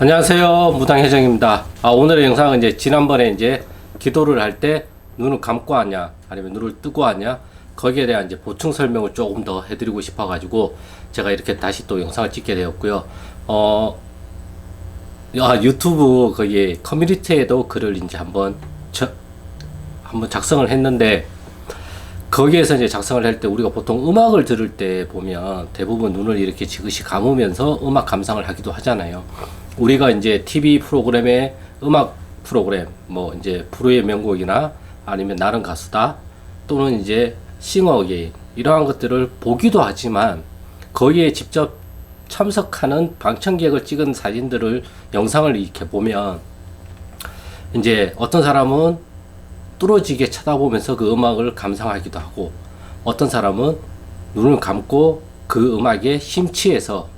안녕하세요. 무당회장입니다. 아, 오늘의 영상은 이제 지난번에 이제 기도를 할 때 눈을 감고 하냐 아니면 눈을 뜨고 하냐 거기에 대한 이제 보충 설명을 조금 더 해드리고 싶어 가지고 제가 이렇게 다시 또 영상을 찍게 되었고요. 어 아, 유튜브 거기 커뮤니티에도 글을 이제 한번 저, 한번 작성을 했는데 거기에서 이제 작성을 할 때 우리가 보통 음악을 들을 때 보면 대부분 눈을 이렇게 지그시 감으면서 음악 감상을 하기도 하잖아요. 우리가 이제 TV 프로그램에 음악 프로그램 뭐 이제 불후의 명곡이나 아니면 나는 가수다 또는 이제 싱어 게임 이러한 것들을 보기도 하지만 거기에 직접 참석하는 방청객을 찍은 사진들을 영상을 이렇게 보면 이제 어떤 사람은 뚫어지게 쳐다보면서 그 음악을 감상하기도 하고 어떤 사람은 눈을 감고 그 음악에 심취해서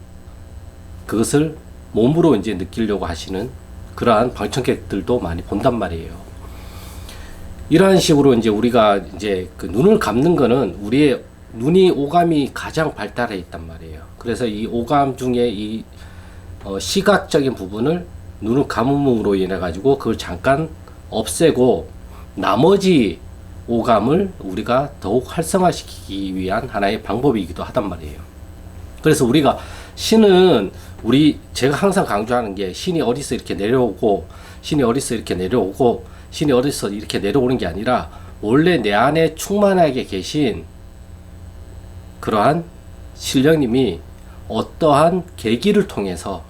그것을 몸으로 이제 느끼려고 하시는 그러한 방청객들도 많이 본단 말이에요. 이러한 식으로 이제 우리가 이제 그 눈을 감는 거는 우리의 눈이 오감이 가장 발달해 있단 말이에요. 그래서 이 오감 중에 이 어, 시각적인 부분을 눈을 감음으로 인해 가지고 그걸 잠깐 없애고 나머지 오감을 우리가 더욱 활성화시키기 위한 하나의 방법이기도 하단 말이에요. 그래서 우리가 신은 우리 제가 항상 강조하는 게 신이 어디서 이렇게 내려오고 신이 어디서 이렇게 내려오고 신이 어디서 이렇게 내려오는 게 아니라 원래 내 안에 충만하게 계신 그러한 신령님이 어떠한 계기를 통해서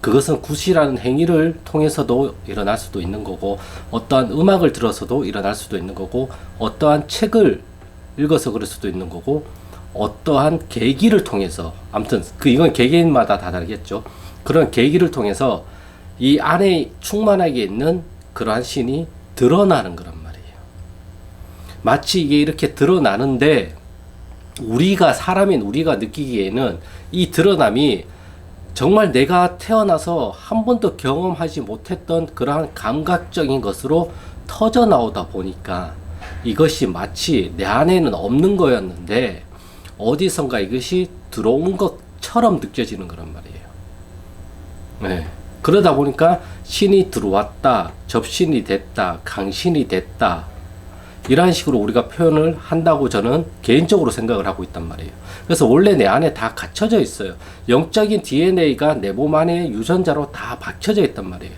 그것은 굿이라는 행위를 통해서도 일어날 수도 있는 거고 어떠한 음악을 들어서도 일어날 수도 있는 거고 어떠한 책을 읽어서 그럴 수도 있는 거고 어떠한 계기를 통해서 아무튼 그 이건 개개인마다 다 다르겠죠. 그런 계기를 통해서 이 안에 충만하게 있는 그러한 신이 드러나는 거란 말이에요. 마치 이게 이렇게 드러나는데 우리가 사람인 우리가 느끼기에는 이 드러남이 정말 내가 태어나서 한 번도 경험하지 못했던 그러한 감각적인 것으로 터져 나오다 보니까 이것이 마치 내 안에는 없는 거였는데 어디선가 이것이 들어온 것처럼 느껴지는 거란 말이에요. 네. 그러다 보니까 신이 들어왔다, 접신이 됐다, 강신이 됐다. 이러한 식으로 우리가 표현을 한다고 저는 개인적으로 생각을 하고 있단 말이에요. 그래서 원래 내 안에 다 갇혀져 있어요. 영적인 DNA가 내 몸 안에 유전자로 다 박혀져 있단 말이에요.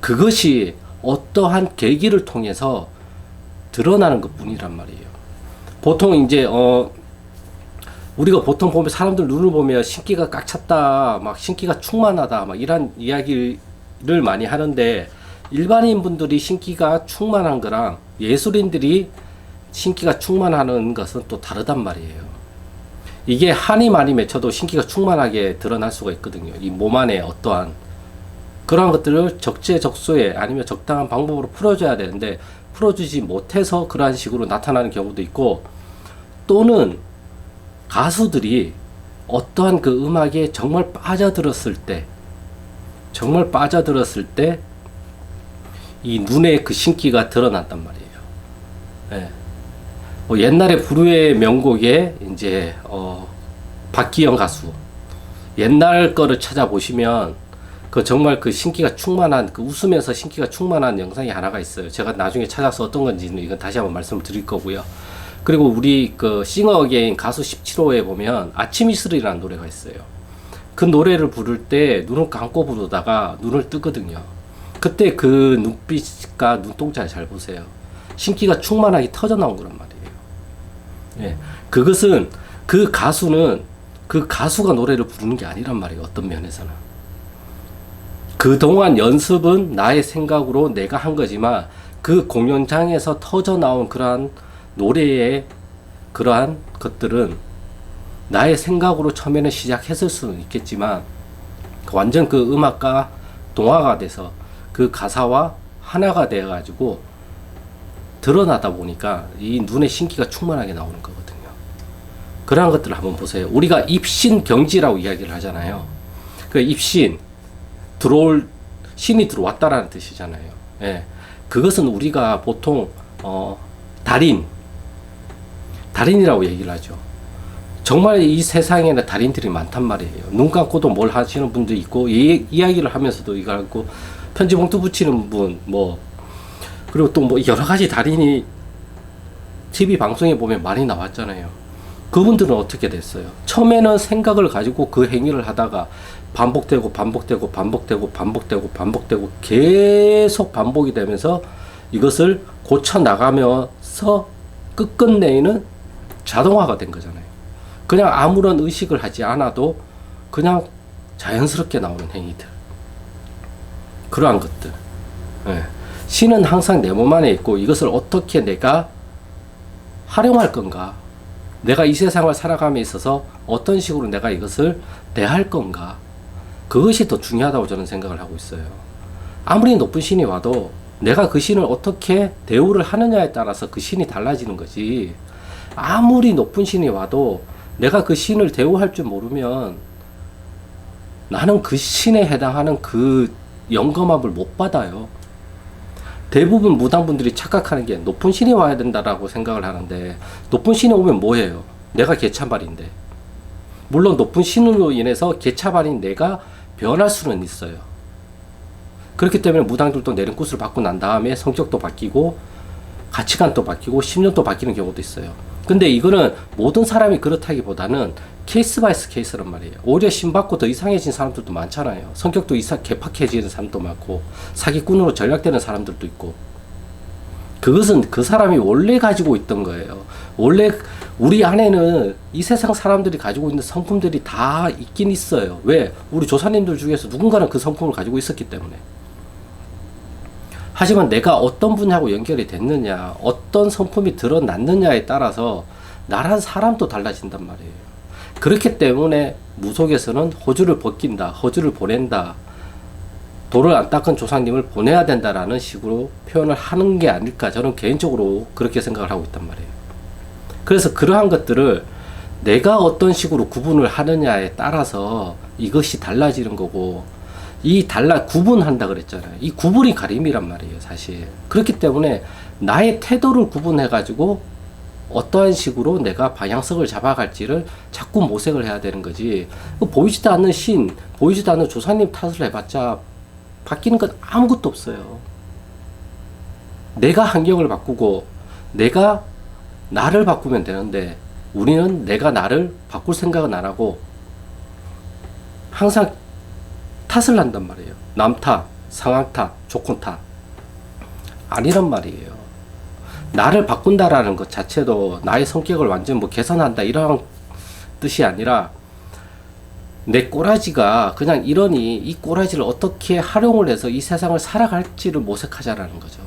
그것이 어떠한 계기를 통해서 드러나는 것 뿐이란 말이에요. 보통 이제, 어, 우리가 보통 보면 사람들 눈을 보면 신기가 꽉 찼다, 막 신기가 충만하다, 막 이런 이야기를 많이 하는데 일반인 분들이 신기가 충만한 거랑 예술인들이 신기가 충만하는 것은 또 다르단 말이에요. 이게 한이 많이 맺혀도 신기가 충만하게 드러날 수가 있거든요. 이 몸 안에 어떠한 그러한 것들을 적재적소에 아니면 적당한 방법으로 풀어줘야 되는데 풀어주지 못해서 그러한 식으로 나타나는 경우도 있고 또는 가수들이 어떠한 그 음악에 정말 빠져들었을 때, 정말 빠져들었을 때, 이 눈에 그 신기가 드러났단 말이에요. 예. 뭐 옛날에 불후의 명곡에 이제, 어, 박기영 가수. 옛날 거를 찾아보시면 그 정말 그 신기가 충만한 그 웃으면서 신기가 충만한 영상이 하나가 있어요. 제가 나중에 찾아서 어떤 건지는 이건 다시 한번 말씀을 드릴 거고요. 그리고 우리 그 싱어 어게인 가수 17호에 보면 아침 이슬이라는 노래가 있어요. 그 노래를 부를 때 눈을 감고 부르다가 눈을 뜨거든요. 그때 그 눈빛과 눈동자 잘 보세요. 신기가 충만하게 터져 나온 거란 말이에요. 예. 그것은 그 가수는 그 가수가 노래를 부르는 게 아니란 말이에요. 어떤 면에서는. 그동안 연습은 나의 생각으로 내가 한 거지만 그 공연장에서 터져 나온 그러한 노래의 그러한 것들은 나의 생각으로 처음에는 시작했을 수는 있겠지만 완전 그 음악과 동화가 돼서 그 가사와 하나가 되어 가지고 드러나다 보니까 이 눈에 신기가 충만하게 나오는 거거든요. 그러한 것들을 한번 보세요. 우리가 입신 경지라고 이야기를 하잖아요. 그 입신 들어올 신이 들어왔다라는 뜻이잖아요. 예. 그것은 우리가 보통 어 달인 달인이라고 얘기를 하죠. 정말 이 세상에는 달인들이 많단 말이에요. 눈 감고도 뭘 하시는 분도 있고 이, 이야기를 하면서도 이걸 하고 편지 봉투 붙이는 분 뭐 그리고 또 뭐 여러 가지 달인이 TV 방송에 보면 많이 나왔잖아요. 그분들은 어떻게 됐어요? 처음에는 생각을 가지고 그 행위를 하다가 반복되고 반복되고 반복되고 반복되고 반복되고 계속 반복이 되면서 이것을 고쳐 나가면서 끝끝내는 자동화가 된 거잖아요. 그냥 아무런 의식을 하지 않아도 그냥 자연스럽게 나오는 행위들. 그러한 것들. 예. 신은 항상 내 몸 안에 있고 이것을 어떻게 내가 활용할 건가? 내가 이 세상을 살아감에 있어서 어떤 식으로 내가 이것을 대할 건가? 그것이 더 중요하다고 저는 생각을 하고 있어요. 아무리 높은 신이 와도 내가 그 신을 어떻게 대우를 하느냐에 따라서 그 신이 달라지는 거지. 아무리 높은 신이 와도 내가 그 신을 대우할 줄 모르면 나는 그 신에 해당하는 그 영감함을 못 받아요. 대부분 무당분들이 착각하는 게 높은 신이 와야 된다라고 생각을 하는데 높은 신이 오면 뭐예요? 내가 개차발인데 물론 높은 신으로 인해서 개차발인 내가 변할 수는 있어요. 그렇기 때문에 무당들도 내린 꽃을 받고 난 다음에 성격도 바뀌고 가치관도 바뀌고 10년도 바뀌는 경우도 있어요. 근데 이거는 모든 사람이 그렇다기보다는 케이스 바이스 케이스란 말이에요. 오히려 신받고 더 이상해진 사람들도 많잖아요. 성격도 이상 개팍해지는 사람도 많고 사기꾼으로 전략되는 사람들도 있고 그것은 그 사람이 원래 가지고 있던 거예요. 원래 우리 안에는 이 세상 사람들이 가지고 있는 성품들이 다 있긴 있어요. 왜? 우리 조사님들 중에서 누군가는 그 성품을 가지고 있었기 때문에. 하지만 내가 어떤 분하고 연결이 됐느냐, 어떤 성품이 드러났느냐에 따라서 나란 사람도 달라진단 말이에요. 그렇기 때문에 무속에서는 호주를 벗긴다, 호주를 보낸다, 돌을 안 닦은 조상님을 보내야 된다라는 식으로 표현을 하는 게 아닐까 저는 개인적으로 그렇게 생각을 하고 있단 말이에요. 그래서 그러한 것들을 내가 어떤 식으로 구분을 하느냐에 따라서 이것이 달라지는 거고 이 달라 구분한다 그랬잖아요. 이 구분이 가림이란 말이에요, 사실. 그렇기 때문에 나의 태도를 구분해 가지고 어떠한 식으로 내가 방향성을 잡아갈지를 자꾸 모색을 해야 되는 거지. 그 보이지도 않는 신, 보이지도 않는 조사님 탓을 해봤자 바뀌는 건 아무것도 없어요. 내가 환경을 바꾸고 내가 나를 바꾸면 되는데 우리는 내가 나를 바꿀 생각은 안 하고 항상 탓을 한단 말이에요. 남 탓, 상황 탓, 조건 탓. 아니란 말이에요. 나를 바꾼다라는 것 자체도 나의 성격을 완전 뭐 개선한다 이런 뜻이 아니라 내 꼬라지가 그냥 이러니 이 꼬라지를 어떻게 활용을 해서 이 세상을 살아갈지를 모색하자라는 거죠.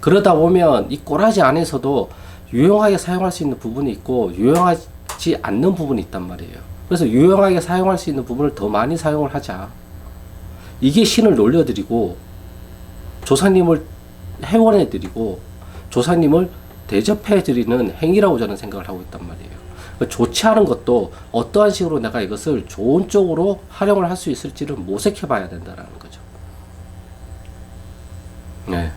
그러다 보면 이 꼬라지 안에서도 유용하게 사용할 수 있는 부분이 있고 유용하지 않는 부분이 있단 말이에요. 그래서 유용하게 사용할 수 있는 부분을 더 많이 사용을 하자. 이게 신을 놀려드리고 조사님을 회원해드리고 조사님을 대접해드리는 행위라고 저는 생각을 하고 있단 말이에요. 좋지 않은 것도 어떠한 식으로 내가 이것을 좋은 쪽으로 활용을 할 수 있을지를 모색해 봐야 된다는 거죠. 네.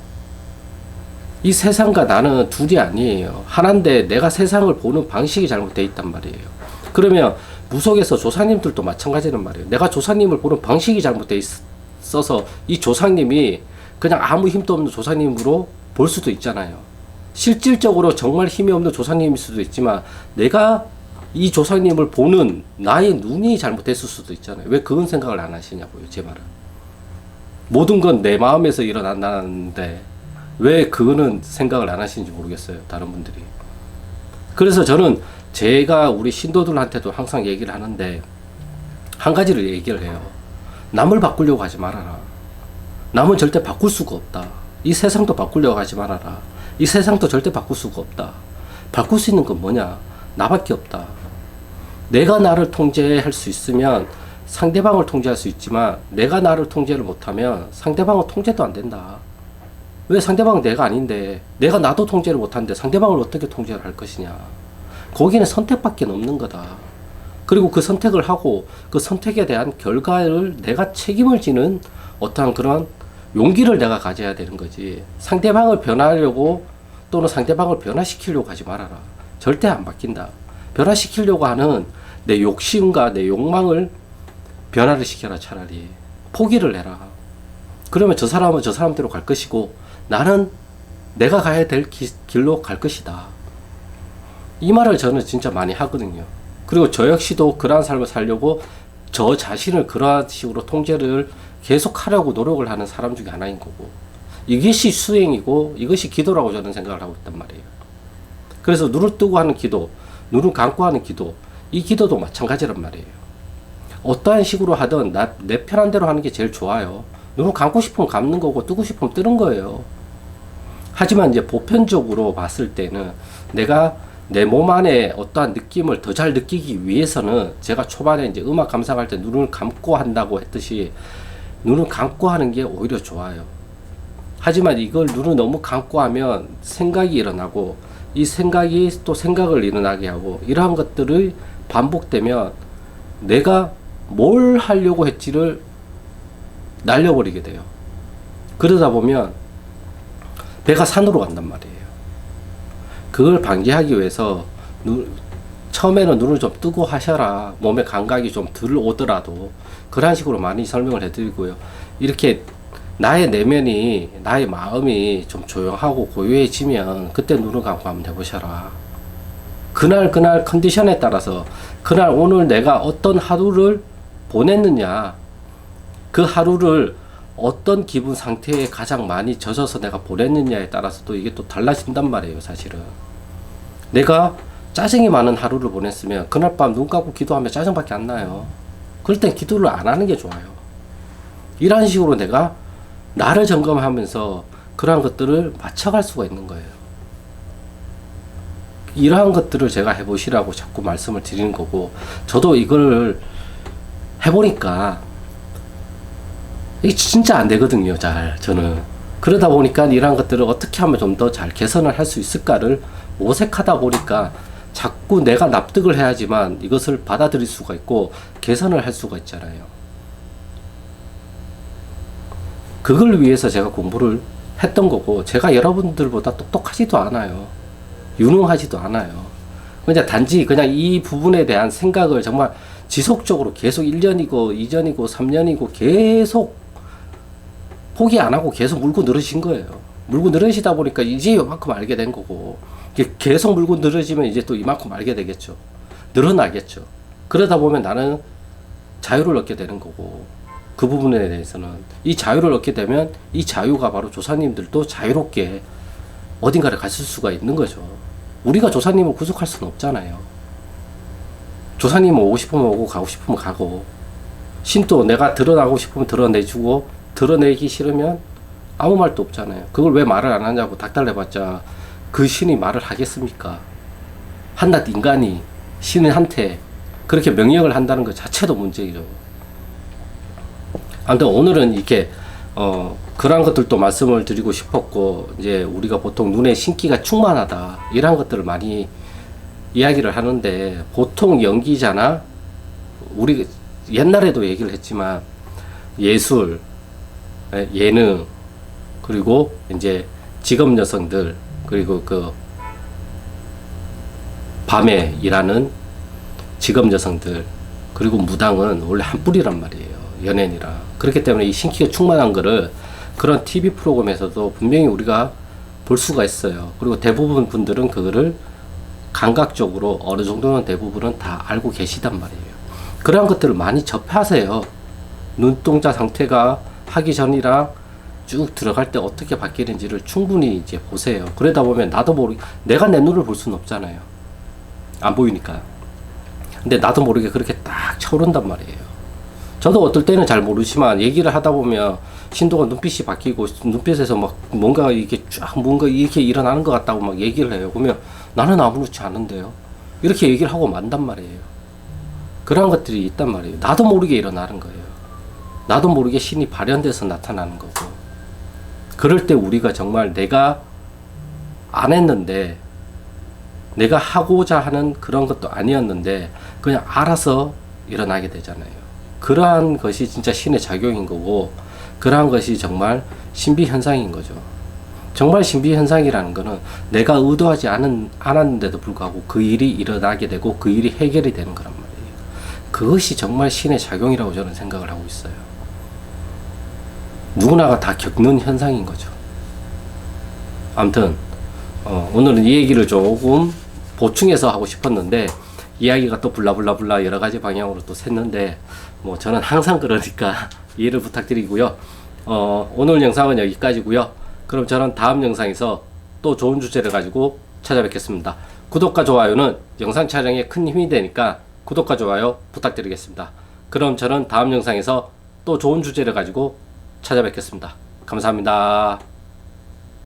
이 세상과 나는 둘이 아니에요. 하나인데 내가 세상을 보는 방식이 잘못되어 있단 말이에요. 그러면 무속에서 조사님들도 마찬가지란 말이에요. 내가 조사님을 보는 방식이 잘못되어 있어서 이 조상님이 그냥 아무 힘도 없는 조사님으로 볼 수도 있잖아요. 실질적으로 정말 힘이 없는 조상님일 수도 있지만 내가 이 조상님을 보는 나의 눈이 잘못됐을 수도 있잖아요. 왜 그런 생각을 안 하시냐고요, 제 말은. 모든 건 내 마음에서 일어난다는데 왜 그거는 생각을 안 하시는지 모르겠어요, 다른 분들이. 그래서 저는 제가 우리 신도들한테도 항상 얘기를 하는데 한 가지를 얘기를 해요. 남을 바꾸려고 하지 말아라. 남은 절대 바꿀 수가 없다. 이 세상도 바꾸려고 하지 말아라. 이 세상도 절대 바꿀 수가 없다. 바꿀 수 있는 건 뭐냐? 나밖에 없다. 내가 나를 통제할 수 있으면 상대방을 통제할 수 있지만 내가 나를 통제를 못하면 상대방은 통제도 안 된다. 왜 상대방은 내가 아닌데 내가 나도 통제를 못하는데 상대방을 어떻게 통제를 할 것이냐. 거기는 선택밖에 없는 거다. 그리고 그 선택을 하고 그 선택에 대한 결과를 내가 책임을 지는 어떠한 그런 용기를 내가 가져야 되는 거지. 상대방을 변하려고 또는 상대방을 변화시키려고 하지 말아라. 절대 안 바뀐다. 변화시키려고 하는 내 욕심과 내 욕망을 변화를 시켜라 차라리 포기를 해라. 그러면 저 사람은 저 사람대로 갈 것이고 나는 내가 가야 될 기- 길로 갈 것이다. 이 말을 저는 진짜 많이 하거든요. 그리고 저 역시도 그러한 삶을 살려고 저 자신을 그러한 식으로 통제를 계속 하려고 노력을 하는 사람 중에 하나인 거고 이것이 수행이고 이것이 기도라고 저는 생각을 하고 있단 말이에요. 그래서 눈을 뜨고 하는 기도, 눈을 감고 하는 기도, 이 기도도 마찬가지란 말이에요. 어떠한 식으로 하든 나, 내 편한 대로 하는 게 제일 좋아요. 눈을 감고 싶으면 감는 거고 뜨고 싶으면 뜨는 거예요. 하지만 이제 보편적으로 봤을 때는 내가 내 몸 안에 어떠한 느낌을 더 잘 느끼기 위해서는 제가 초반에 이제 음악 감상할 때 눈을 감고 한다고 했듯이 눈을 감고 하는 게 오히려 좋아요. 하지만 이걸 눈을 너무 감고 하면 생각이 일어나고 이 생각이 또 생각을 일어나게 하고 이러한 것들이 반복되면 내가 뭘 하려고 했지를 날려버리게 돼요. 그러다 보면 배가 산으로 간단 말이에요. 그걸 방지하기 위해서 눈, 처음에는 눈을 좀 뜨고 하셔라. 몸의 감각이 좀 덜 오더라도 그런 식으로 많이 설명을 해드리고요. 이렇게 나의 내면이 나의 마음이 좀 조용하고 고요해지면 그때 눈을 감고 한번 해보셔라. 그날 그날 컨디션에 따라서 그날 오늘 내가 어떤 하루를 보냈느냐 그 하루를 어떤 기분 상태에 가장 많이 젖어서 내가 보냈느냐에 따라서 또 이게 또 달라진단 말이에요 사실은 내가 짜증이 많은 하루를 보냈으면 그날 밤 눈 감고 기도하면 짜증밖에 안 나요. 그럴 땐 기도를 안 하는 게 좋아요. 이런 식으로 내가 나를 점검하면서 그러한 것들을 맞춰갈 수가 있는 거예요. 이러한 것들을 제가 해보시라고 자꾸 말씀을 드리는 거고 저도 이걸 해보니까 이게 진짜 안 되거든요, 잘 저는. 그러다 보니까 이러한 것들을 어떻게 하면 좀 더 잘 개선을 할 수 있을까를 모색하다 보니까 자꾸 내가 납득을 해야지만 이것을 받아들일 수가 있고 개선을 할 수가 있잖아요. 그걸 위해서 제가 공부를 했던 거고 제가 여러분들보다 똑똑하지도 않아요. 유능하지도 않아요. 그냥 단지 그냥 이 부분에 대한 생각을 정말 지속적으로 계속 1년이고 2년이고 3년이고 계속 포기 안 하고 계속 물고 늘으신 거예요. 물고 늘으시다 보니까 이제 이만큼 알게 된 거고 계속 물고 늘어지면 이제 또 이만큼 알게 되겠죠. 늘어나겠죠. 그러다 보면 나는 자유를 얻게 되는 거고 그 부분에 대해서는 이 자유를 얻게 되면 이 자유가 바로 조사님들도 자유롭게 어딘가를 갔을 수가 있는 거죠. 우리가 조사님을 구속할 수는 없잖아요. 조사님은 오고 싶으면 오고 가고 싶으면 가고 신도 내가 드러나고 싶으면 드러내주고 드러내기 싫으면 아무 말도 없잖아요. 그걸 왜 말을 안 하냐고 닥달해봤자 그 신이 말을 하겠습니까? 한낱 인간이 신한테 그렇게 명령을 한다는 것 자체도 문제죠. 아무튼 오늘은 이렇게 어 그런 것들도 말씀을 드리고 싶었고 이제 우리가 보통 눈에 신기가 충만하다 이런 것들을 많이 이야기를 하는데 보통 연기자나 우리 옛날에도 얘기를 했지만 예술 예, 예능 그리고 이제 직업 여성들 그리고 그 밤에 일하는 직업 여성들 그리고 무당은 원래 한 뿌리란 말이에요 연예인이라. 그렇기 때문에 이 신기가 충만한 거를 그런 TV 프로그램에서도 분명히 우리가 볼 수가 있어요. 그리고 대부분 분들은 그거를 감각적으로 어느 정도는 대부분은 다 알고 계시단 말이에요. 그런 것들을 많이 접하세요. 눈동자 상태가 하기 전이랑 쭉 들어갈 때 어떻게 바뀌는지를 충분히 이제 보세요. 그러다 보면 나도 모르게 내가 내 눈을 볼 수는 없잖아요. 안 보이니까. 근데 나도 모르게 그렇게 딱 쳐오른단 말이에요. 저도 어떨 때는 잘 모르지만 얘기를 하다 보면 신도가 눈빛이 바뀌고 눈빛에서 막 뭔가 이게 쫙 뭔가 이렇게 일어나는 것 같다고 막 얘기를 해요. 그러면 나는 아무렇지 않은데요. 이렇게 얘기를 하고 만단 말이에요. 그런 것들이 있단 말이에요. 나도 모르게 일어나는 거예요. 나도 모르게 신이 발현돼서 나타나는 거고. 그럴 때 우리가 정말 내가 안 했는데, 내가 하고자 하는 그런 것도 아니었는데, 그냥 알아서 일어나게 되잖아요. 그러한 것이 진짜 신의 작용인 거고, 그러한 것이 정말 신비 현상인 거죠. 정말 신비 현상이라는 거는 내가 의도하지 않은, 않았는데도 불구하고 그 일이 일어나게 되고 그 일이 해결이 되는 거란 말이에요. 그것이 정말 신의 작용이라고 저는 생각을 하고 있어요. 누구나가 다 겪는 현상인 거죠. 아무튼 어, 오늘은 이 얘기를 조금 보충해서 하고 싶었는데 이야기가 또 블라블라블라 여러 가지 방향으로 또 샜는데 뭐 저는 항상 그러니까 이해를 부탁드리고요. 어, 오늘 영상은 여기까지고요. 그럼 저는 다음 영상에서 또 좋은 주제를 가지고 찾아뵙겠습니다. 구독과 좋아요는 영상 촬영에 큰 힘이 되니까 구독과 좋아요 부탁드리겠습니다. 그럼 저는 다음 영상에서 또 좋은 주제를 가지고 찾아뵙겠습니다. 감사합니다.